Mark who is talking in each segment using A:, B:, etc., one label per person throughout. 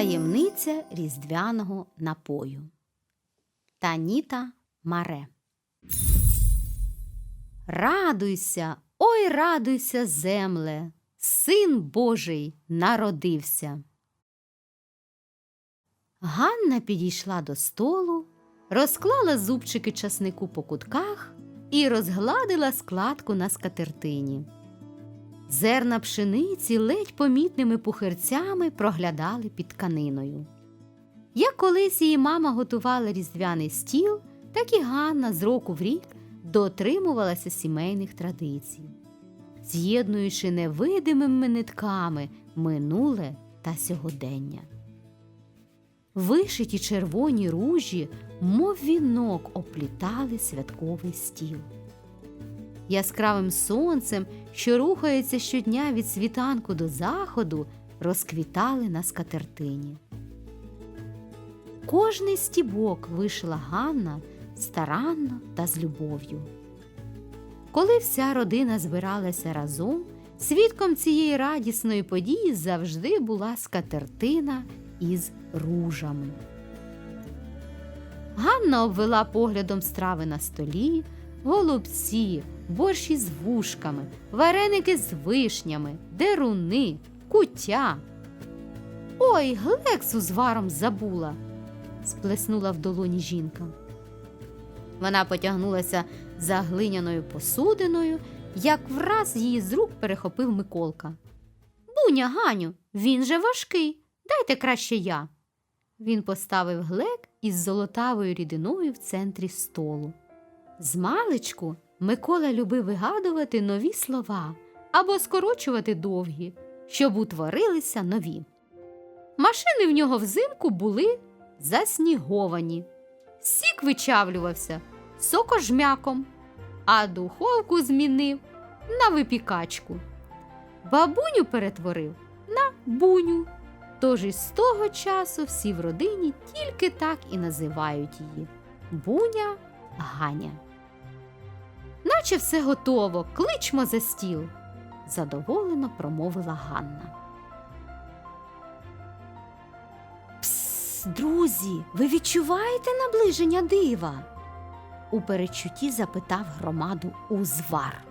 A: Таємниця різдвяного напою. Таніта Маре. Радуйся, ой, радуйся, земле, син Божий народився. Ганна підійшла до столу, розклала зубчики часнику по кутках і розгладила складку на скатертині. Зерна пшениці ледь помітними пухирцями проглядали під тканиною. Як колись її мама готувала різдвяний стіл, так і Ганна з року в рік дотримувалася сімейних традицій, з'єднуючи невидимими нитками минуле та сьогодення. Вишиті червоні ружі, мов вінок, оплітали святковий стіл. Яскравим сонцем, що рухається щодня від світанку до заходу, розквітали на скатертині. Кожний стібок вишила Ганна старанно та з любов'ю. Коли вся родина збиралася разом, свідком цієї радісної події завжди була скатертина із ружами. Ганна обвела поглядом страви на столі, голубці, борщі з вушками, вареники з вишнями, деруни, куття. Ой, глексу з варом забула, сплеснула в долоні жінка. Вона потягнулася за глиняною посудиною, як враз її з рук перехопив Миколка. Буня, Ганю, він же важкий. Дайте краще я. Він поставив глек із золотавою рідиною в центрі столу. Змалечку Микола любив вигадувати нові слова або скорочувати довгі, щоб утворилися нові. Машини в нього взимку були засніговані. Сік вичавлювався сокожмяком, а духовку змінив на випікачку. Бабуню перетворив на буню. Тож із того часу всі в родині тільки так і називають її Буня Ганя. Наче все готово, кличмо за стіл, задоволено промовила Ганна. Пс, друзі, ви відчуваєте наближення дива? у перечутті запитав громаду узвар.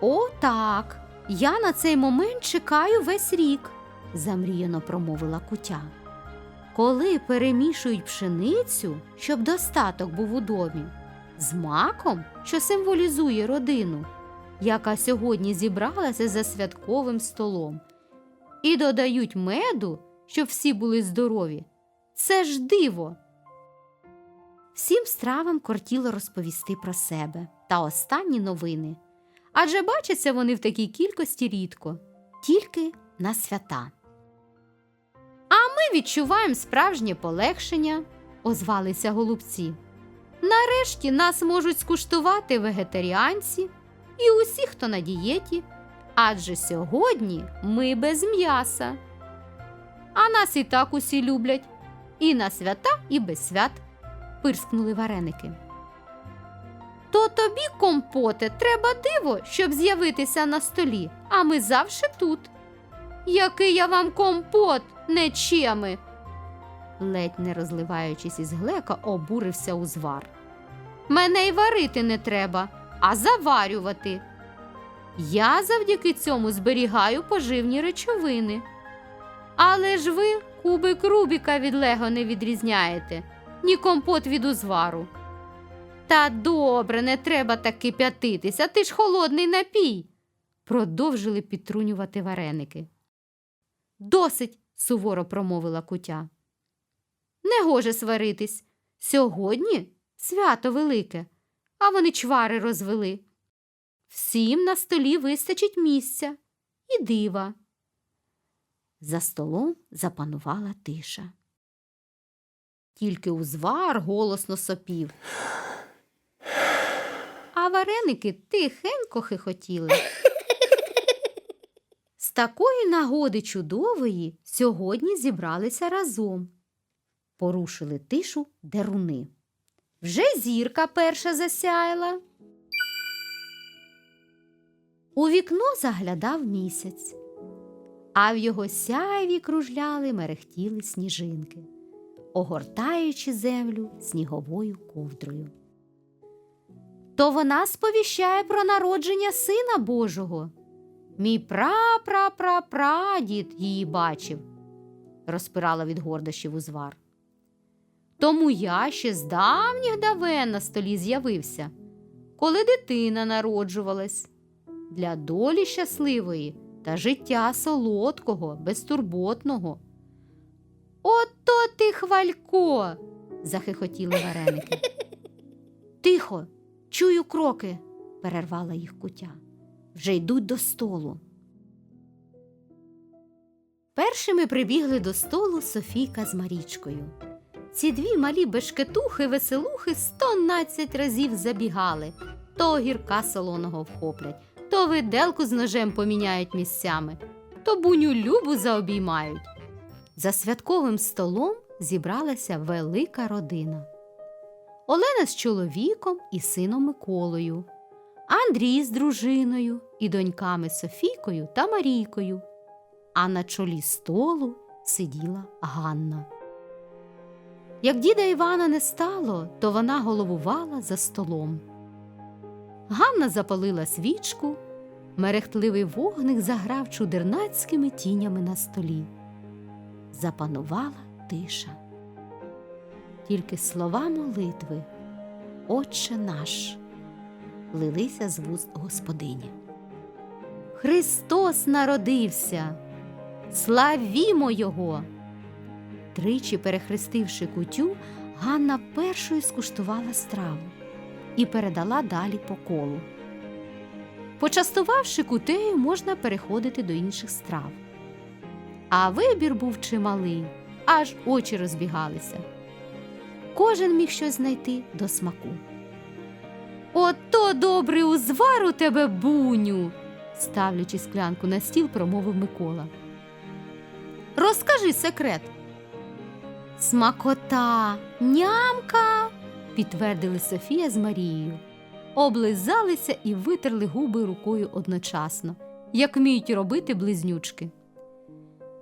A: О, так, я на цей момент чекаю весь рік замріяно промовила кутя. Коли перемішують пшеницю, щоб достаток був у домі, з маком, що символізує родину, яка сьогодні зібралася за святковим столом, і додають меду, щоб всі були здорові. Це ж диво. Всім стравам кортіло розповісти про себе та останні новини. Адже бачаться вони в такій кількості рідко, тільки на свята. А Ми відчуваємо справжнє полегшення, озвалися голубці. Нарешті нас можуть скуштувати вегетаріанці і усі, хто на дієті, адже сьогодні ми без м'яса. А нас і так усі люблять, і на свята, і без свят, пирскнули вареники. То тобі, компоте, треба диво, щоб з'явитися на столі, а ми завжди тут. Який я вам компот, нечеми. Ледь не розливаючись із глека, обурився узвар. Мене й варити не треба, а заварювати. Я завдяки цьому зберігаю поживні речовини. Але ж ви кубик Рубіка від Лего не відрізняєте, ні компот від узвару. Та добре, не треба так кип'ятитися, ти ж холодний напій, продовжили підтрунювати вареники. Досить, суворо промовила кутя. Не гоже сваритись. Сьогодні свято велике, а вони чвари розвели. Всім на столі вистачить місця і дива. За столом запанувала тиша. Тільки узвар голосно сопів. А вареники тихенько хихотіли. З такої нагоди чудової сьогодні зібралися разом. Порушили тишу деруни. Вже зірка перша засяяла. У вікно заглядав місяць, а в його сяйві кружляли мерехтіли сніжинки, огортаючи землю сніговою ковдрою. То вона сповіщає про народження Сина Божого. Мій пра-пра-пра-прадід її бачив, розпирала від гордощів узвар. Тому я ще з давніх давен на столі з'явився, коли дитина народжувалась, для долі щасливої та життя солодкого, безтурботного. Ото ти, хвалько, захихотіли вареники. Тихо, чую кроки, перервала їх кутя. Вже йдуть до столу. Першими прибігли до столу Софійка з Марічкою. Ці дві малі бешкетухи веселухи стонадцять разів забігали, то огірка солоного вхоплять, то виделку з ножем поміняють місцями, то буню любу заобіймають. За святковим столом зібралася велика родина. Олена з чоловіком і сином Миколою, Андрій з дружиною і доньками Софійкою та Марійкою. А на чолі столу сиділа Ганна. Як діда Івана не стало, то вона головувала за столом. Ганна запалила свічку, мерехтливий вогник заграв чудернацькими тінями на столі. Запанувала тиша. Тільки слова молитви, Отче наш, лилися з вуст господині. Христос народився, славімо Його! Тричі перехрестивши кутю, Ганна першою скуштувала страву і передала далі по колу. Почастувавши кутею, можна переходити до інших страв. А вибір був чималий, аж очі розбігалися. Кожен міг щось знайти до смаку. Ото добрий узвар у тебе, буню, ставлячи склянку на стіл, промовив Микола. Розкажи секрет. Смакота, нямка, підтвердили Софія з Марією. Облизалися і витерли губи рукою одночасно, як вміють робити близнючки.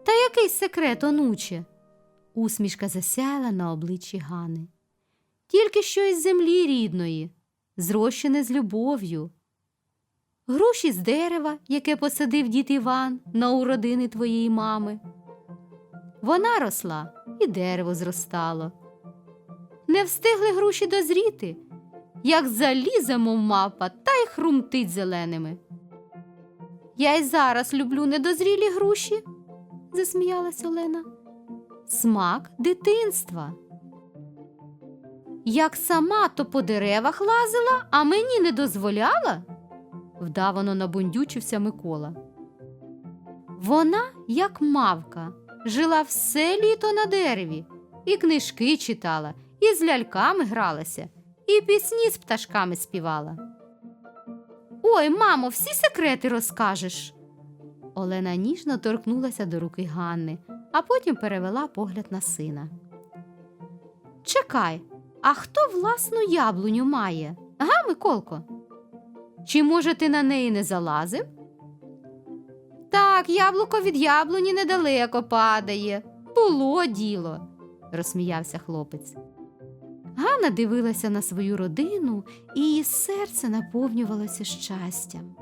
A: Та який секрет, онуче? Усмішка засяяла на обличчі Гани. Тільки що із землі рідної, зрощене з любов'ю. Груші з дерева, яке посадив дід Іван на уродини твоєї мами. Вона росла і дерево зростало. Не встигли груші дозріти, як залізе, мов мавпа, та й хрумтить зеленими. Я й зараз люблю недозрілі груші, засміялась Олена. Смак дитинства. Як сама то по деревах лазила, а мені не дозволяла, вдавано набундючився Микола. Вона, як мавка, жила все літо на дереві, і книжки читала, і з ляльками гралася, і пісні з пташками співала. Ой, мамо, всі секрети розкажеш. Олена ніжно торкнулася до руки Ганни, а потім перевела погляд на сина. Чекай, а хто власну яблуню має? Га, Миколко? Чи, може, ти на неї не залазив? Так, яблуко від яблуні недалеко падає. Було діло, розсміявся хлопець. Ганна дивилася на свою родину, і її серце наповнювалося щастям.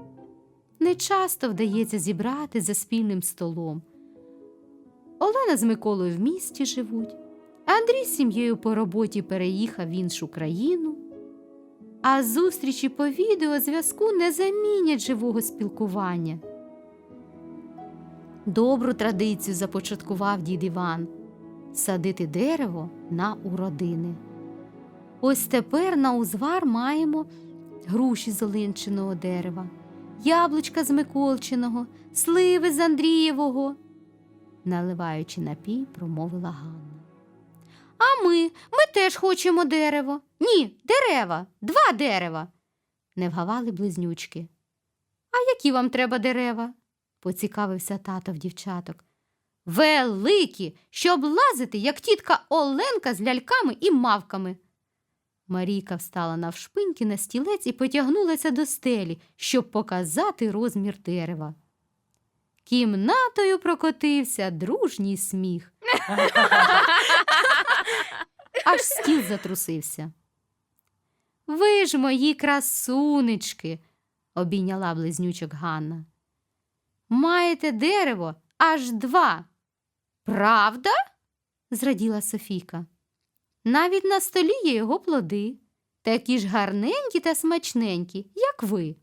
A: Не часто вдається зібрати за спільним столом. Олена з Миколою в місті живуть, Андрій з сім'єю по роботі переїхав в іншу країну, а зустрічі по відеозв'язку не замінять живого спілкування. Добру традицію започаткував дід Іван садити дерево на уродини. Ось тепер на узвар маємо груші з олинчиного дерева, яблучка з Миколчиного, сливи з Андрієвого, наливаючи напій, промовила Ганна. А ми, ми теж хочемо дерево. Ні, дерева, два дерева. Не вгавали близнючки. А які вам треба дерева? Поцікавився тато в дівчаток. Великі, щоб лазити, як тітка Оленка з ляльками і мавками. Марійка встала навшпиньки на стілець і потягнулася до стелі, щоб показати розмір дерева. кімнатою прокотився дружній сміх. Аж стіл затрусився. Ви ж мої красунечки, обійняла близнючок Ганна. Маєте дерево аж два. Правда? зраділа Софійка. Навіть на столі є його плоди, такі ж гарненькі та смачненькі, як ви.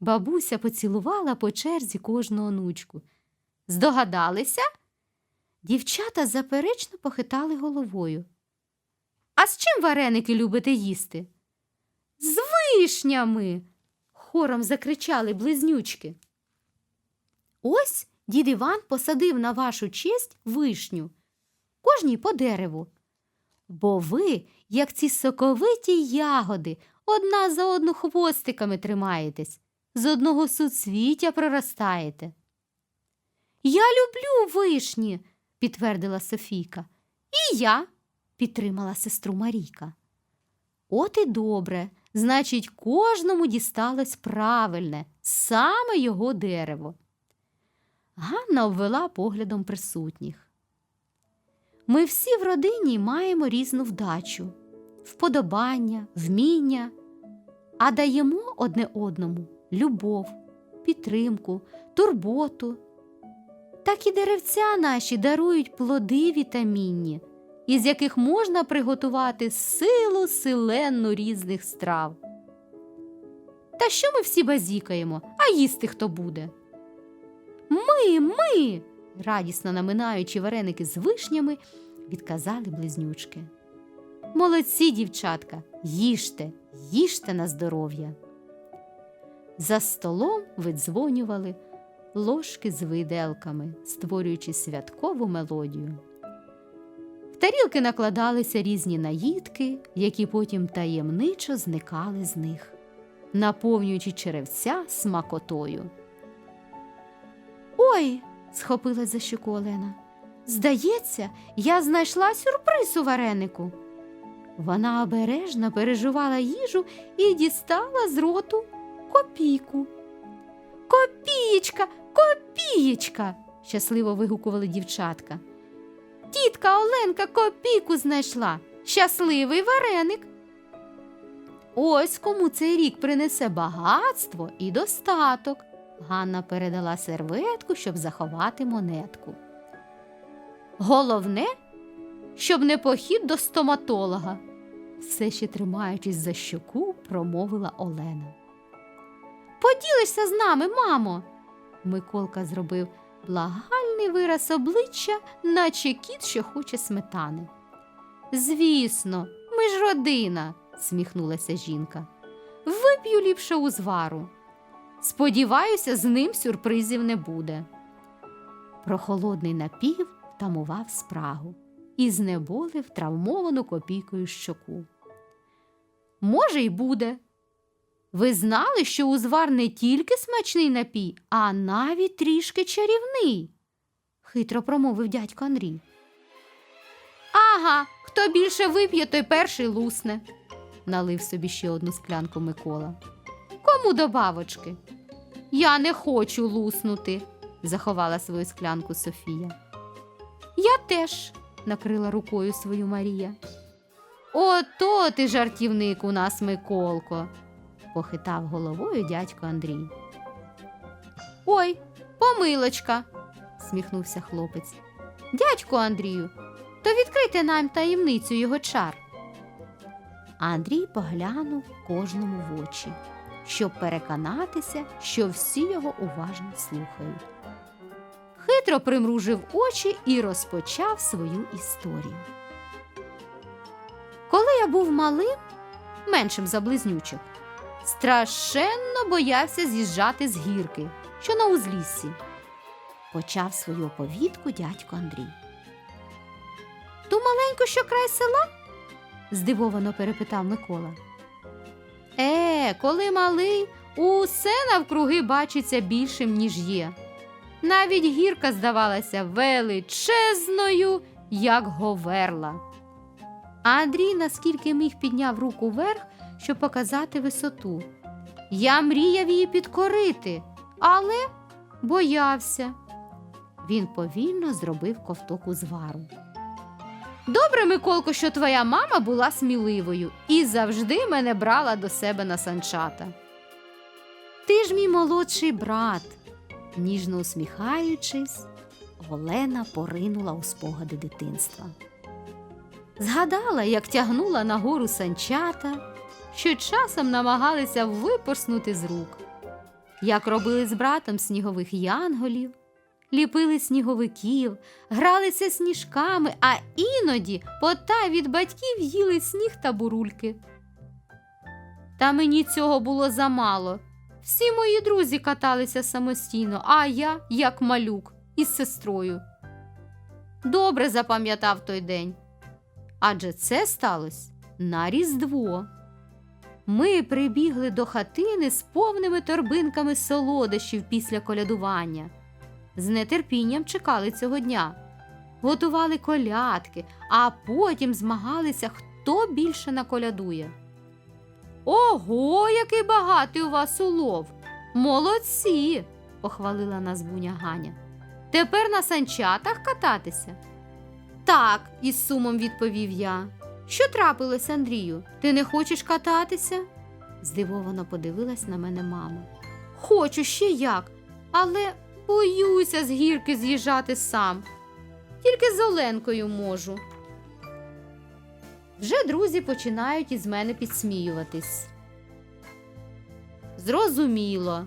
A: Бабуся поцілувала по черзі кожну онучку. Здогадалися? Дівчата заперечно похитали головою. А з чим вареники любите їсти? З вишнями. хором закричали близнючки. Ось дід Іван посадив на вашу честь вишню, кожній по дереву. Бо ви, як ці соковиті ягоди, одна за одну хвостиками тримаєтесь, з одного суцвіття проростаєте. Я люблю вишні, підтвердила Софійка. І я, підтримала сестру Марійка. От і добре, значить, кожному дісталось правильне, саме його дерево. Ганна обвела поглядом присутніх. Ми всі в родині маємо різну вдачу, вподобання, вміння, а даємо одне одному любов, підтримку, турботу. Так і деревця наші дарують плоди вітамінні, із яких можна приготувати силу силенну різних страв. Та що ми всі базікаємо, а їсти хто буде? Ми, ми, радісно наминаючи вареники з вишнями, відказали близнючки. Молодці, дівчатка, їжте, їжте на здоров'я. За столом видзвонювали ложки з виделками, створюючи святкову мелодію. В тарілки накладалися різні наїдки, які потім таємничо зникали з них, наповнюючи черевця смакотою. Ой, схопилась за щоку Олена. Здається, я знайшла сюрприз у варенику. Вона обережно переживала їжу і дістала з роту копійку. Копієчка, копієчка. щасливо вигукували дівчатка. Тітка Оленка копійку знайшла. Щасливий вареник. Ось кому цей рік принесе багатство і достаток. Ганна передала серветку, щоб заховати монетку. Головне, щоб не похід до стоматолога, все ще тримаючись за щоку, промовила Олена. Поділишся з нами, мамо. Миколка зробив благальний вираз обличчя, наче кіт, що хоче сметани. Звісно, ми ж родина, сміхнулася жінка. Вип'ю ліпше узвару. Сподіваюся, з ним сюрпризів не буде. Прохолодний напів тамував спрагу і знеболив травмовану копійкою щоку. Може, й буде. Ви знали, що узвар не тільки смачний напій, а навіть трішки чарівний, хитро промовив дядько Андрій. Ага, хто більше вип'є, той перший лусне, налив собі ще одну склянку Микола. Кому добавочки? Я не хочу луснути, заховала свою склянку Софія. Я теж, накрила рукою свою Марія. Ото ти жартівник у нас, Миколко, похитав головою дядько Андрій. Ой, помилочка, сміхнувся хлопець. Дядько Андрію, то відкрийте нам таємницю його чар. Андрій поглянув кожному в очі, щоб переконатися, що всі його уважно слухають. Хитро примружив очі і розпочав свою історію. Коли я був малим, меншим за близнючок, страшенно боявся з'їжджати з гірки, що на узліссі. Почав свою оповідку дядько Андрій. Ту маленьку, що край села? здивовано перепитав Микола. Е, коли малий, усе навкруги бачиться більшим, ніж є. Навіть гірка здавалася величезною, як говерла. Андрій наскільки міг підняв руку вверх, щоб показати висоту. Я мріяв її підкорити, але боявся. Він повільно зробив ковток узвару. Добре, Миколко, що твоя мама була сміливою і завжди мене брала до себе на санчата. Ти ж мій молодший брат, ніжно усміхаючись, Олена поринула у спогади дитинства. Згадала, як тягнула нагору санчата, що часом намагалися випорснути з рук, як робили з братом снігових янголів, ліпили сніговиків, гралися сніжками, а іноді потай від батьків їли сніг та бурульки. Та мені цього було замало. Всі мої друзі каталися самостійно, а я, як малюк, із сестрою. Добре запам'ятав той день. Адже це сталося на Різдво. Ми прибігли до хатини з повними торбинками солодощів після колядування. З нетерпінням чекали цього дня, готували колядки, а потім змагалися, хто більше наколядує. Ого, який багатий у вас улов! Молодці! похвалила нас буня Ганя. Тепер на санчатах кататися? Так, із сумом відповів я. Що трапилось, Андрію? Ти не хочеш кататися? здивовано подивилась на мене мама. Хочу ще як, але боюся з гірки з'їжджати сам. Тільки з Оленкою можу. Вже друзі починають із мене підсміюватись. Зрозуміло,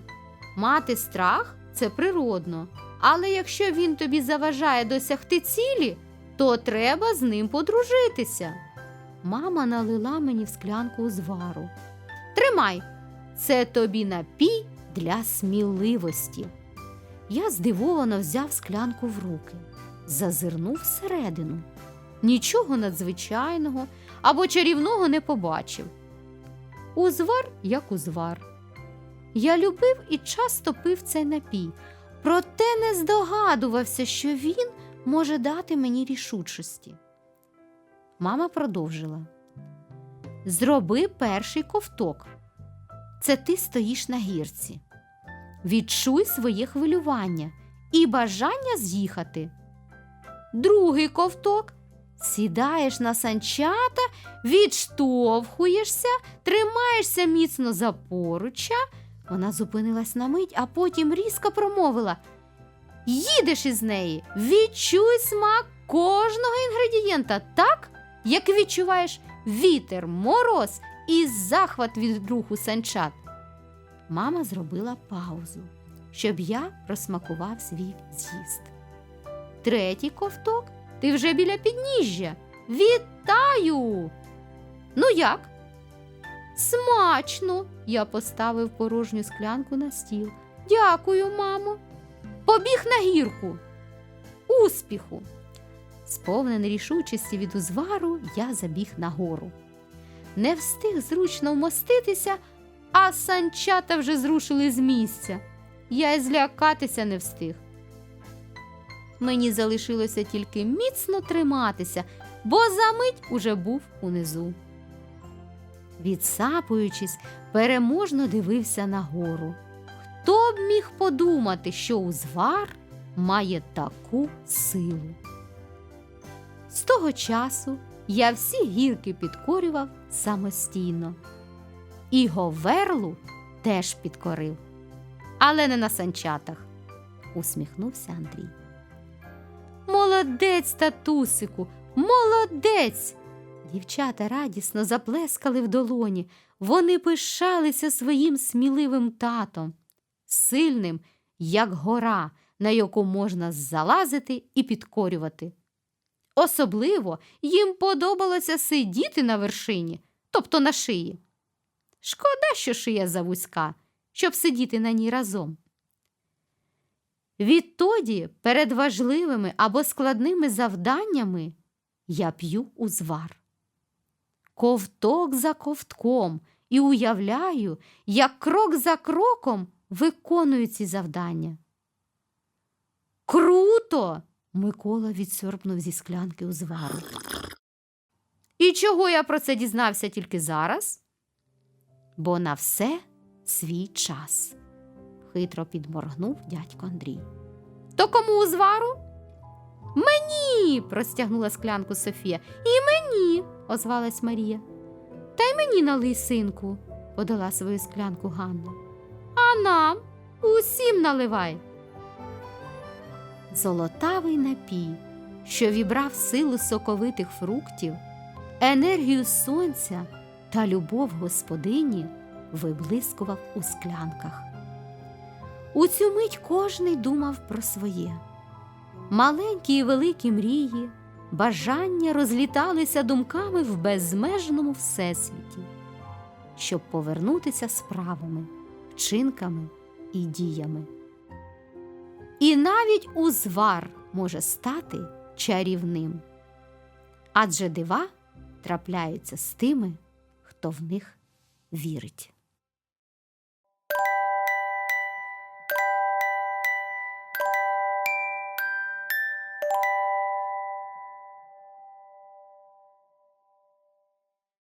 A: мати страх це природно, але якщо він тобі заважає досягти цілі, то треба з ним подружитися. Мама налила мені в склянку узвару. Тримай, це тобі напій для сміливості. Я здивовано взяв склянку в руки, зазирнув всередину. Нічого надзвичайного або чарівного не побачив. Узвар як узвар. Я любив і часто пив цей напій, проте не здогадувався, що він може дати мені рішучості. Мама продовжила. Зроби перший ковток. Це ти стоїш на гірці. Відчуй своє хвилювання і бажання з'їхати. Другий ковток. Сідаєш на санчата, відштовхуєшся, тримаєшся міцно за поруччя. Вона зупинилась на мить, а потім різко промовила: Їдеш із неї, відчуй смак кожного інгредієнта так, як відчуваєш вітер, мороз і захват від руху санчат. Мама зробила паузу, щоб я розсмакував свій з'їзд. Третій ковток ти вже біля підніжжя. Вітаю! Ну як? Смачно! Я поставив порожню склянку на стіл. Дякую, мамо. Побіг на гірку. Успіху! Сповнений рішучості від узвару, я забіг нагору. Не встиг зручно вмоститися, а санчата вже зрушили з місця. Я й злякатися не встиг. Мені залишилося тільки міцно триматися, бо за мить уже був унизу. Відсапуючись, переможно дивився нагору. Хто б міг подумати, що узвар має таку силу? З того часу я всі гірки підкорював самостійно. І Говерлу теж підкорив, але не на санчатах, усміхнувся Андрій. Молодець, татусику, молодець. Дівчата радісно заплескали в долоні. Вони пишалися своїм сміливим татом, сильним, як гора, на яку можна залазити і підкорювати. Особливо їм подобалося сидіти на вершині, тобто на шиї. Шкода, що шия завузька, щоб сидіти на ній разом. Відтоді перед важливими або складними завданнями я п'ю узвар. Ковток за ковтком і уявляю, як крок за кроком виконую ці завдання. Круто! Микола відсьорпнув зі склянки узвару. І чого я про це дізнався тільки зараз? Бо на все свій час, хитро підморгнув дядько Андрій. То кому узвару? Мені. простягнула склянку Софія. І мені, озвалась Марія. Та й мені налий синку, подала свою склянку Ганна. А нам усім наливай. Золотавий напій, що вібрав силу соковитих фруктів, енергію сонця та любов господині, виблискував у склянках. У цю мить кожний думав про своє. Маленькі і великі мрії, бажання розліталися думками в безмежному всесвіті, щоб повернутися справами, вчинками і діями. І навіть узвар може стати чарівним, адже дива трапляються з тими, хто в них вірить.